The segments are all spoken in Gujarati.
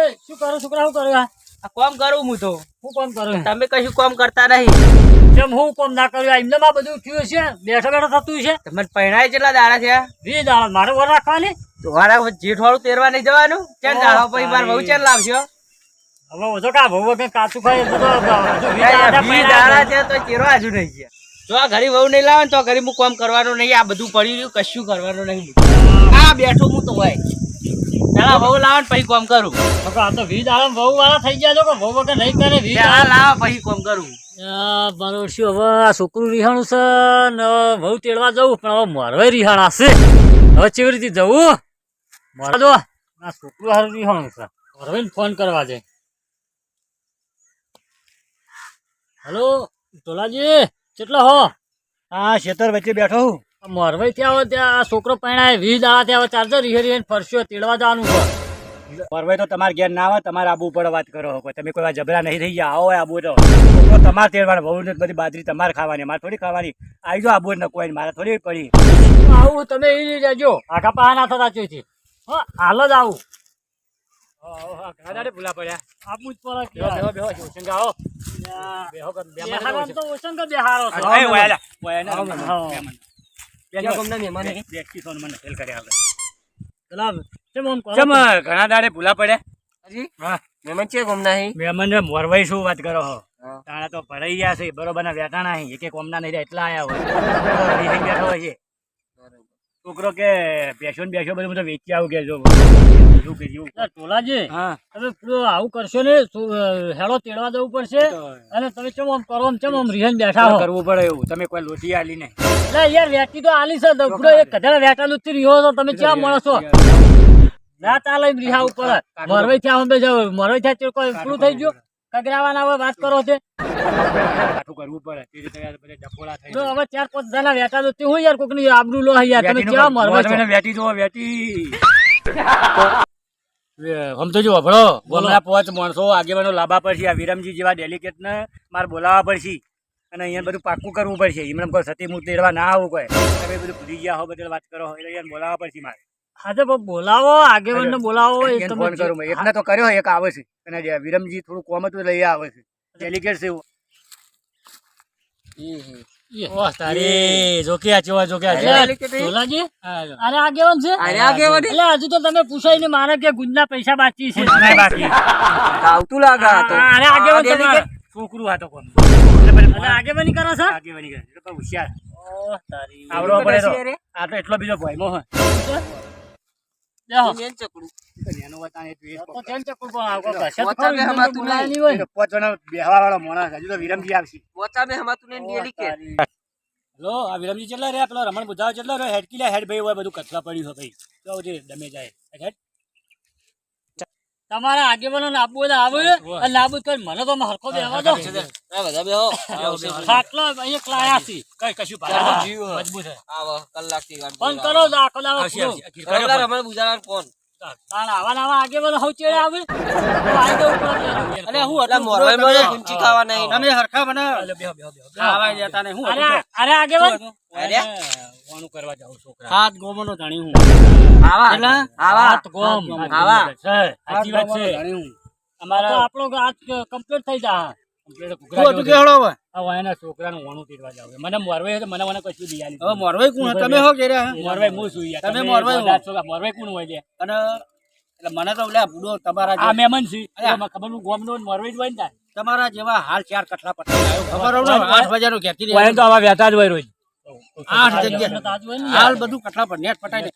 એ શું કરો છોકરા શું કરું આ? કોમ કરું હું તો. હું કોમ કરું તમે કશું કોમ કરતા નહીં. જેમ હું કોમ ના કર્યું એમને માં બધું થયું છે બેઠો બેઠો થતું છે તમે પહેણાય કેટલા દાડા છે વીસ દાડા. મારે વર રાખવાની? તમારા જેઠવાળું જેઠ વાળું તેરવા નહીં જવાનું? ચાલ દાડા પછી મારે બહુ ચાલ લાવશો? હવે ઓછો કા ભવ વગર કાચું ખાય તો દાડા છે. તો તેરવા હજુ નહીં છે. જો આ ઘડી વહુ નહીં લાવે તો ઘરે હું કોમ કરવાનું નહીં આ બધું પડી રહ્યું કશું કરવાનું નહીં. આ બેઠો હું તો હોય. પેલા વહુ લાવે ને પછી કોમ કરું. આ તો વીજ દાડા વહુ વાળા થઈ ગયા છો કે વહુ વગર નહીં કરે વીજ પેલા દાડા પછી કોમ કરું. આ મારું શું હવે આ છોકરું રિહાણું છે ને વહુ તેડવા જવું પણ હવે મારે રિહાણા છે હવે કેવી રીતે જવું? મારા જો આ છોકરું હારું રિહાણું છે. મારવાઈને ફોન કરવા છે હલો ટોલાજી કેટલો હો? હા ખેતર વચ્ચે બેઠો હું. મોરવાઈ ત્યાં હોય ત્યાં છોકરો પહેણાય વીસ દાડા ત્યાં હોય ચાર્જર રીહે રીહે ફરસ્યો તેડવા જવાનું છે મોરવાઈ તો તમારે ઘેર ના આવે તમારે આબુ ઉપર વાત કરો કોઈ તમે કોઈ વાર જબરા નહીં થઈ ગયા આવો આબુ તો તો તમારે તેડવાનું બહુ બધી બાજરી તમારે ખાવાની મારે થોડી ખાવાની આવી જાઓ આબુ કોઈ મારે થોડી પડી આવું તમે એ જજો આખા પા ના થતા ચોથી હા હાલ જ આવું ભૂલા પડ્યા આપવું જ પડે બેહો બેહો બેહો શિવશંકર આવો બેહો બેહારો બેહો. તો ઓછંગ બેહારો ઘણા દાડે ભૂલા પડ્યા. હા. મહેમાન છે ગામના? મહેમાન મોરવાઈ શું વાત કરો હો. તાણા તો ભરાઈ ગયા છે બરોબર ના વેટાણા એક એક ઓમના નહીં એટલા આયા હોય. બેઠો હોય છે. છોકરો કે બેસો ને બેસો બધું વેચી આવું કે જો. શું કર્યું ટોલાજી હા. તમે આવું કરશો ને હેડો તેડવા જવું પડશે અને તમે ચમ આમ કરો ચમ આમ રિહન બેઠા હો. કરવું પડે એવું? તમે કોઈ લોટી આલી ને એટલે યાર વેચી તો આલી છે. પેલો એક કદાચ વેચાલું જ રહ્યો છો તમે ક્યાં મળશો ના ચાલે રિહા ઉપર. મરવાઈ થયા અમે જાવ મોરવાઈ થયા કોઈ પૂરું થઈ ગયું. કગરાવાના હવે વાત કરો છે. કાઠું કરવું પડે. તે રીતે બધા ડફોડા થઈ તો હવે ચાર પાંચ જણા વેચાલું તે હું યાર કોકની આબરૂ લો યાર? તમે છો? વેટી જો વેટી સમજો જો ભણો હમણાં પાંચ માણસો આગેવાનો લાભા પડશે. આ વિરમજી જેવા ડેલિકેટ ને મારે બોલાવવા પડશે. અને અહીંયા બધું પાક્કું કરવું પડશે. એમને કોઈ સતી મૂર્તિ એડવા ના આવું કોઈ. તમે બધું ભૂલી ગયા હો બધા વાત કરો એટલે બોલાવવા પડશે મારે. હા તો બોલાવો આગેવાનને બોલાવો એ તમે ફોન કરું એકને તો કર્યો એક આવે છે. અને વિરમજી થોડું કોમ હતું લઈ આવે છે. ડેલિકેટ આગેવાન. છોકરું કરો છો? આગેવાની કરે. હોશિયાર. આવડો પડે? આ તો એટલો બીજો ભયમો હોય. વિરમજી કેટલા રહ્યા? પેલો રમણ બુધાવ રહ્યો? હેડ કિલા હેડ ભાઈ હોય બધું કચરા પડ્યું હોય ભાઈ. તો જે દમે જાય. હેડ. તમારા આગેવાનો નાબુ હોય તો આવે અને નાબૂદ કરી મને તો હરખો બેવા દો. બધા બેહો. ખાટલો અહીંયા ક્લાયા છે. કઈ કશું ચાલો, જીવ. મજબૂત હે આવો, કલાકથી જોઈ કરો આખો દાડો પૂરો. રમણ ફોન. આવા ને આવા આગેવાનો હઉ ચેડે આવે? તો આઈ જવું હું એટલે મોરવાઈ મળે, ગુંચી ખાવા નહીં. તમે હરખા બના. બેહો બેહો બેહો આવા જતા નહીં હું અરે અરે આગેવાન અરે. વાણું કરવા જાઉં છોકરા. સાત ગોમનો ધણી હું. આવા. આવા. સાત ગોમ. આવા. સાચી વાત છે. અમારા આપણો આજ કમ્પ્લીટ થઈ જા. તમારા જેવા હાલ ચાર કટલા પટાઈ ખબર આઠ બજારનું ઘેરથી લઈ તો આવા વેતા જ હોય રોજ. આઠ જગ્યા હાલ બધું કટલા પર નેટ પટાઈ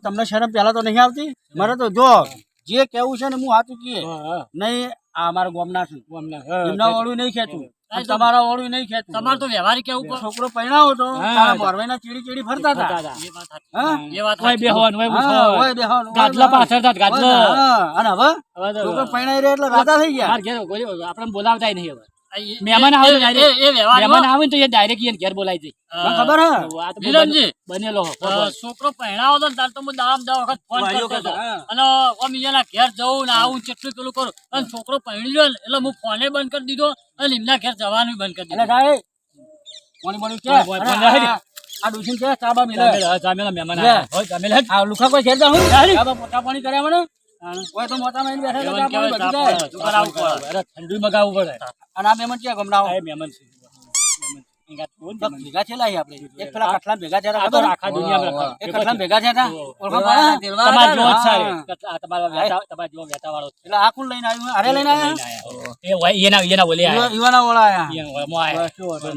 તમને શરમ પહેલા તો નહીં આવતી? મારે તો જો જે કેવું છે ને હું સાચું કીએ નહીં આ ગોમના ગામના છું એમના વાળું નહીં અને તમારા ઓળું નહીં ખેંચું તમારે તો વ્યવહારિક કેવું પડે છોકરો પરણાવો તો. તારા મોરવાઈના ચીડી ચીડી ફરતા હતા એ વાત સાચી. હા? એ વાત હોય સાચી. હોય હોય બેહવાનું, ગાદલા પાછળ થાત, ગાદલા. અને હવે? છોકરો રહ્યા એટલે થઈ ગયા. આપણે બોલાવતાય નહીં હવે. મહેમાન આવે મહેમાન આવે તો એ ડાયરેક્ટ એને ઘેર ખબર હે? બનેલો છોકરો પહેણાવો તો તાર તો હું દામ દા વખત ફોન કરતો હતો. અને આમ એના ઘેર જવું ને આવું કેટલું પેલું કરું. અને છોકરો પહેણી ગયો ને એટલે હું ફોને બંધ કરી દીધો અને એમના ઘેર જવાનું બંધ કરી દીધું. કે? દે. આ- આ છે કે ચા બા મિલે. જામેલ, હા, જામેલ, મહેમાન. આ લુખા કોઈ ઘેર જાઉં? પોતા પાણી કર્યા મને કોઈ તો મોટા માં બેઠા તો ચા પાણી બધું થાય. પડે? અરે, ઠંડુ મગાવવું પડે અને આ મહેમાન ક્યાં ગમડાવો એ મહેમાન છે. મહેમાન. અહીંયા કોણ તો મહેમાન? ભેગા છેલા આપણે એક પેલા કટલા ભેગા થયા હતા આખા દુનિયામાં એક કટલા ભેગા થયા હતા ઓળખો પડે? તમારા જેવો જ છે. હા. આ તમારો વેતા- તમારા જેવો વેતાવાળો છે. એટલે આ કોણ લઈને આવ્યું અરે લઈને આવ્યા એ હોય, એના એના ઓલે આયા. ઈવાના ઓળા આયા મો આયા. શું વાંધો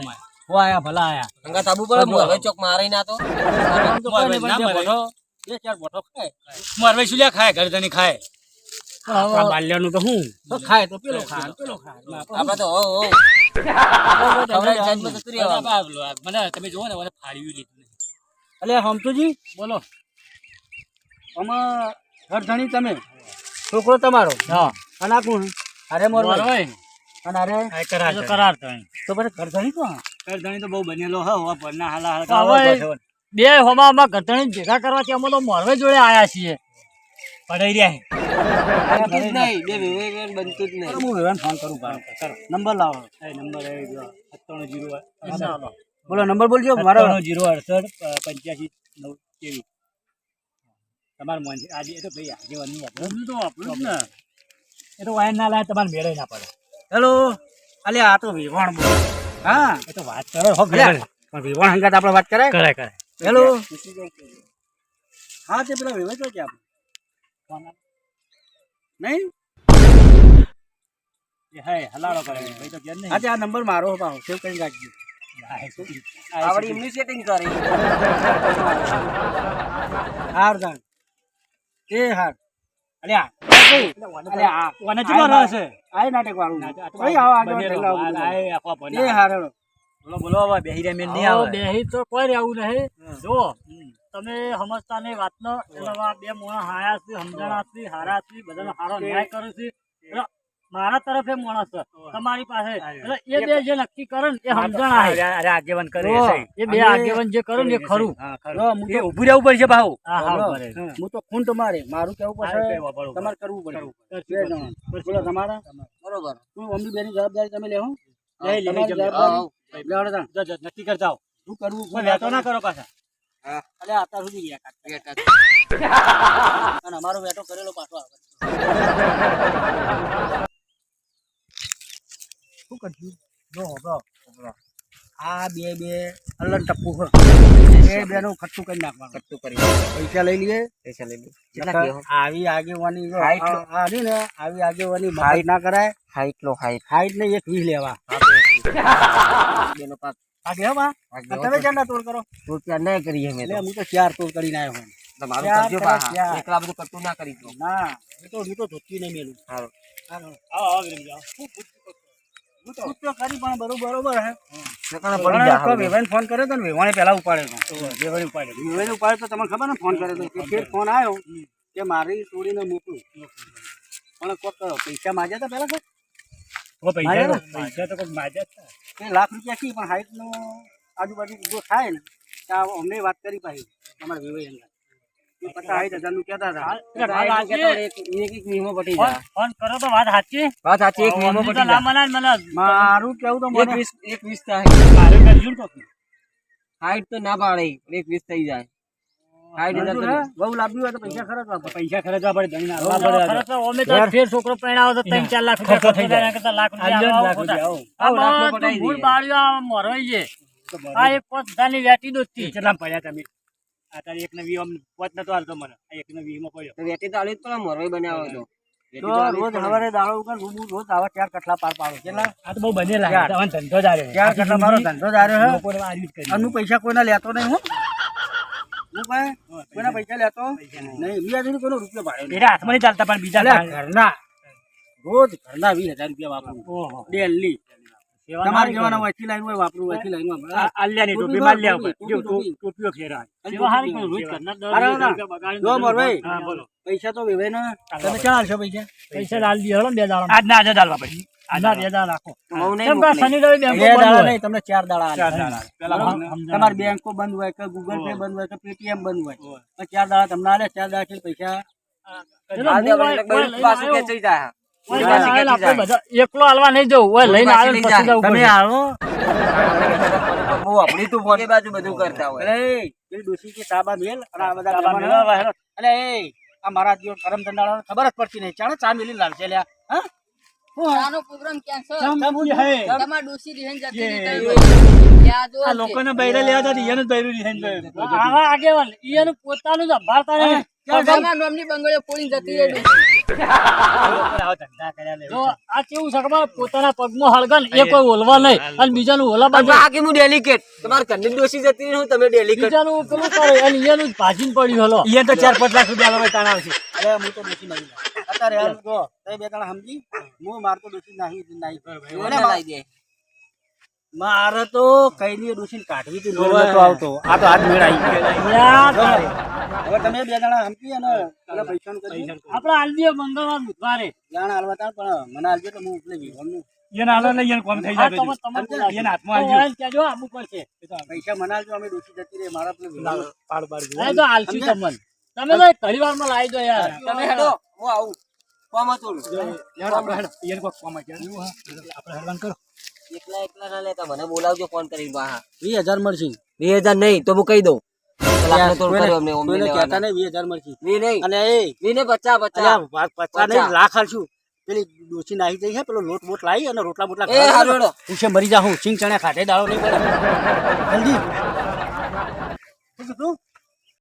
આયા ભલા આયા અંગા તાબુ પર મોરવે ચોક મારી ના તો આમ તો કોઈ નહીં, ના પણ બે મરે. ભોટો- બે ચાર ભોટો ખાય? શું ખાય. ઘરે તને ખાય બાલ્યાનું તો હું? ખાય તો પેલો ખાય પેલો ખાય. આપડે તો. મને તમે જોવો ને મને ફાડ્યું લીધું. અલે હમતુજી બોલો. આમાં ઘરધણી તમે? છોકરો તમારો? હા. અને આ કોણ? અરે મોર અને અરે? કરાર તો. કરાર તો તો પછી ઘરધણી કોણ? કરધણી તો બહુ બનેલો હે ના હાલા હાલા હવે હોમા બે ઘટણી ભેગા કરવાથી અમે તો મોરવે જોડે આયા છીએ. પડાઈ રહ્યા બનતું જ નહીં બે વિવેક બનતું જ નહીં. હું વેવાને ફોન કરું પાછો. નંબર લાવો. એ નંબર સત્તાણું જીરો બોલો નંબર બોલજો મારો. જીરો અડસઠ પંચ્યાસી નવ ત્રેવીસ. તમારે મન છે. આજે તો ભાઈ આજે વાની તો વાપરું ને. એ તો વાયર ના લાય તમારે મેળે ના પડે. હેલો. અલે આ તો વિવાણ બોલ. હા. એ તો વાત કરો હો પણ વિવાણ હંગાત આપણે વાત કરે? કરે કરે. હેલો હા તે પેલા વિવાહ કે ક્યાં નહીં હલાડો કરે ભાઈ તો નહીં આ નંબર મારો પાછો સેવ કરી રાખજો આ એ શું? આવડી એમની સેટિંગ કરી હાર જાણ એ હાર અલે આ અલે આ કોને છે? આય નાટક વાળું કઈ આવો આગળ એ હાર. બોલો બોલો હવે બેહી રહ્યા મેલ નહીં આવે બેહી તો કોઈ રહેવું નહીં. જો તમે સમજતા નહીં વાતનો એટલે બે મોણા હાયા છે સમજણા છે હારા છે બધાનો હારો ન્યાય કરે છે. એટલે મારા તરફે માણસ તમારી પાસે. એટલે એ બે જે નક્કી કરે ને એ સમજણા અરે આગેવાન કરે એ બે આગેવાન જે કરે ને એ ખરું. એ ઊભું રહેવું પડશે ભાવ હા. તો ખૂન તમારે મારું કેવું પડશે. તમારે કરવું પડે બે બોલો તમારા? બરોબર. હું મમ્મી બેની જવાબદારી તમે લેવું જવાબદારી? નક્કી કરતા શું કરવું? કોઈ વેતો ના કરો પાછા. અલે અત્યાર સુધી ગયા અને અમારો વેટો કરેલો પાછો આવે. શું કરશું? જો હોભળો, હોભળો. આ બે બે અલ્લન ટપ્પુ બે બે નું ખર્ચું કરી નાખવાનું. ખર્ચું કરી પૈસા લઈ લઈએ? પૈસા લઈ લે આવી આગેવાની જો હાઈટ આ- આ ને આવી આગેવાની મગજ ના કરાય. હાઈટ લો હાઈટ. હાઈટ ને એક વીસ લેવા. બેનો પાક. બા? તમે તોડ કરો? રૂપિયા નહીં કરીએ અમે એટલે હું તો ચાર તોડ કરીને આવ્યો છું તમારું કરજો કરે, એકલા બધું કટુ ના કરી દો. ના હું તો હું તો ધોતી નહીં મેલું. સારું હાલો. આવો આવો વિરમજી, આવો. હું તો તો કરી પણ બરોબર બરોબર હે ફોન કર્યો તો ને વેવાણે પહેલા ઉપાડ્યો હતો વેવાણી ઉપાડે. ઉપાડ્યો તો તમને ખબર ને ફોન કર્યો તો. કે ફેર ફોન આવ્યો કે મારી છોડીને મોકલું. પણ પૈસા માગ્યા હતા પેલા ઓ પૈસા પૈસા તો લાખ રૂપિયા છે પણ હાઈટનું આજુબાજુ જો થાય ને ત્યાં અમને વાત કરી પાછી અમારા ને મને મારું કેવું તો એક મને વીસ થાય હાઈટ તો ના પાડે એક વીસ થઈ જાય સાઠ હજાર મંજૂર હે? બહુ લાંબી હોય તો પૈસા ખર્ચવા પડે. પૈસા ખર્ચવા પડે ધણી ના હવે આપવા પડે. ખરેખર અમે તો ફેર છોકરો પરણાવો તો ત્રણ ચાર લાખ રૂપિયા થઈ જાય. કરતા લાખ રૂપિયા ને આવો લાખ ખોટા. રૂપિયા, આવો. આ લાખ બધું પટાઈ ભૂલ બાળ્યો આ છે આ એક પાંચ હજારની વેટી દોસ્તી કેટલામાં પડ્યા તમે? આ તારી એકને વીસ આમ પોત નતો હાલતો મને. આ એકને વીસમાં પડ્યો. વેટી તો આલી જ પડે મોરવાઈ બનાવો તો. તો રોજ સવારે દાળો હું રોજ આવા ચાર કટલા પાર પાડો કેટલા? આ તો બહુ. ધંધો જ. ચાર કટલા મારો ધંધો જ આવ્યો હે. અનુ પૈસા કોઈના લેતો નહીં હું. કોઈના પૈસા લેતો? નહીં મેં હજુ કોઈનો રૂપિયો નહીં. એના હાથમાં નહીં ચાલતા પણ બીજા. ઘરના રોજ ઘરના વીસ હજાર રૂપિયા વાપરું. ડેલી. તમારે જેવાના કરો. લાઈન હોય વાપરું વચ્ચી લાઈન હોય આલ્યાની ટોપી માલ્યા ઉપર. જો ટોપીઓ ખેરા. સેવા હારી કરો. રોજ કરના જો મોરભાઈ. હા, બોલો. પૈસા તો વેવે ના. તમે ચાલ છો પૈસા? પૈસા લાલ દી હળો બે દાડા આજ ના આજે જ પછી હોય. તમારી બેંકો બંધ હોય કે ગૂગલ પે બંધ હોય કે પેટીએમ બંધ હોય ચાર દાડા તમને આલે ચાર દાડા પૈસા. એકલો હાલવા નહીં જવું. ઓય લઈને આવે પછી જવું તમે. આવો તું ફોન. બાજુ બધું કરતા હોય એ પેલી કે સાબા મેલ? અને આ બધા એ આ મારા જીવન કરમ ધંધાળાને ખબર જ પડતી નહીં. ચાલો ચા મિલી લાવશે લ્યા. હા? પ્રોગ્રામ કેન્સલ તમાર ડોસી રિહન જતી આ લોકોને બૈરા લેવા બૈરું ગયું. આવા આગેવાન પોતાનું જ તમારા નામની જતી રહી. જો આ કેવું ખબર? પોતાના પગમાં હળગન એ કોઈ ઓલવા નહીં. અને બીજાનું ઓલા બાજુ બાકી હું ડેલિકેટ. તમારે ઘરની ડોસી જતી રહી તમે ડેલિકેટ બીજાનું પેલું કરે અને ભાજીને પડ્યું હલો. ઈયે તો ચાર પાંચ લાખ રૂપિયા તાણ આવશે. અરે હું તો ડોશી નહીં અત્યારે હાલ જો. બે જણા સમજી. હું માર તો ડોશી નહીં નહીં. દે. મારે તો કઈ ની ડોશી કાઢવી હતી લોહી નતો આવતો. આ તો હાથ મેળાઈ હવે તમે બે જણા સમજી અને પૈસા નું કરી આપડે આલદીએ મંગળવાર બુધવારે. જાણ હાલવા તાર પણ મને હાલજો તો હું ઉપલે હાલો ને કોમ થઈ જાય. એના હાથમાં તો પડશે પૈસા મને અમે દોષી જતી રે મારા પેલું પાડ પાડ ગયું. આલસી તમને. તમે તો ઘણી વારમાં લાવી દો યાર. તમે હેડો. હું આવું. કોમ હતું યાર આપણે હેડો. કોક કોમ આવી આપણે હેડવાન કરો. એકલા એકલા ના લેતા મને બોલાવજો ફોન કરીને વીસ હજાર મળશે. બે નહીં તો હું કહી દઉં. રોટલા બોટલા મરી જાઉં. સિંગ ચણા ખાતે દાળો નહીં પડે. જલ્દી?